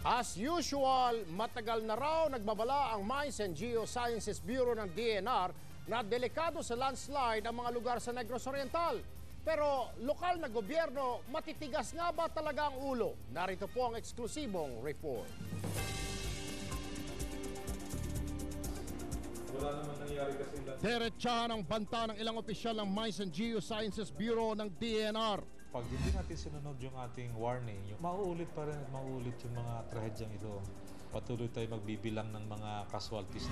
As usual, matagal na raw nagbabala ang Mines and Geosciences Bureau ng DNR na delikado sa landslide ang mga lugar sa Negros Oriental. Pero lokal na gobyerno, matitigas nga ba talaga ang ulo? Narito po ang eksklusibong report. Wala naman nangyari kasi lang. Diretsahan ang banta ng ilang opisyal ng Mines and Geosciences Bureau ng DNR. Pag hindi natin sinunod yung ating warning, yung mauulit pa rin at mauulit yung mga trahedyang ito. Patuloy tayo magbibilang ng mga casualties.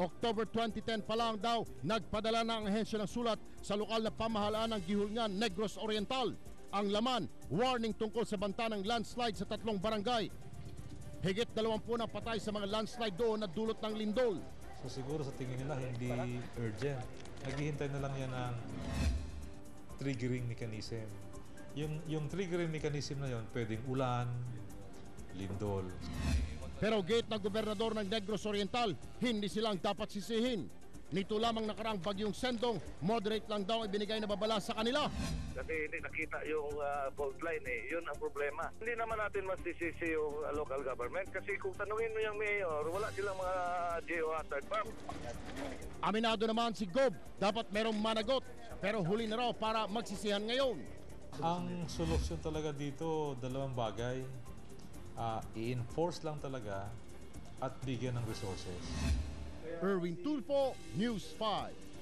October 2010 pa lang daw, nagpadala na ang ahensya ng sulat sa lokal na pamahalaan ng Gihulngan, Negros Oriental. Ang laman, warning tungkol sa banta ng landslide sa tatlong barangay. Higit 20 na patay sa mga landslide doon na dulot ng lindol. So siguro sa tingin nila hindi urgent. Naghihintay na lang yan ng triggering mechanism. Yung, yung triggering mechanism na yon pwedeng ulan, lindol. Pero gate ng gobernador ng Negros Oriental, hindi silang dapat sisihin. Nito lamang nakaraang bagyong sendong, moderate lang daw ang ibinigay na babala sa kanila. kasi hindi nakita yung uh, fault line eh. Yun ang problema. Hindi naman natin masisisi yung uh, local government kasi kung tanungin mo yung mayor, wala silang mga geohazard map. Aminado naman si Gob, dapat merong managot. Pero huli na raw para magsisihan ngayon. Ang solusyon talaga dito, dalawang bagay. Ah, i-enforce lang talaga at bigyan ng resources. Erwin Tulfo, News 5.